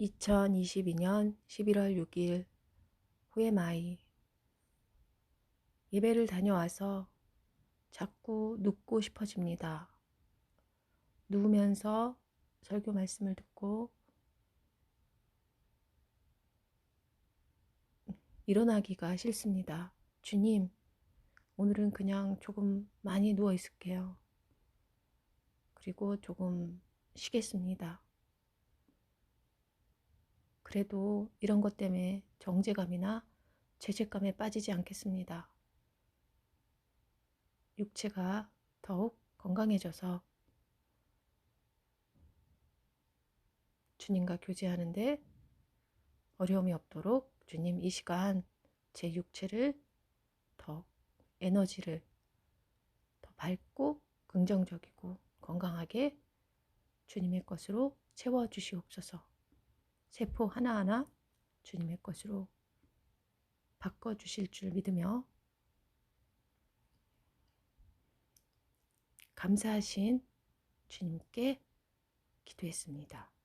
2022년 11월 6일 후에마이 예배를 다녀와서 자꾸 눕고 싶어집니다. 누우면서 설교 말씀을 듣고 일어나기가 싫습니다. 주님, 오늘은 그냥 조금 많이 누워 있을게요. 그리고 조금 쉬겠습니다. 그래도 이런 것 때문에 정제감이나 죄책감에 빠지지 않겠습니다. 육체가 더욱 건강해져서 주님과 교제하는데 어려움이 없도록 주님 이 시간 제 육체를 더 에너지를 더 밝고 긍정적이고 건강하게 주님의 것으로 채워 주시옵소서. 세포 하나하나 주님의 것으로 바꿔 주실 줄 믿으며 감사하신 주님께 기도했습니다.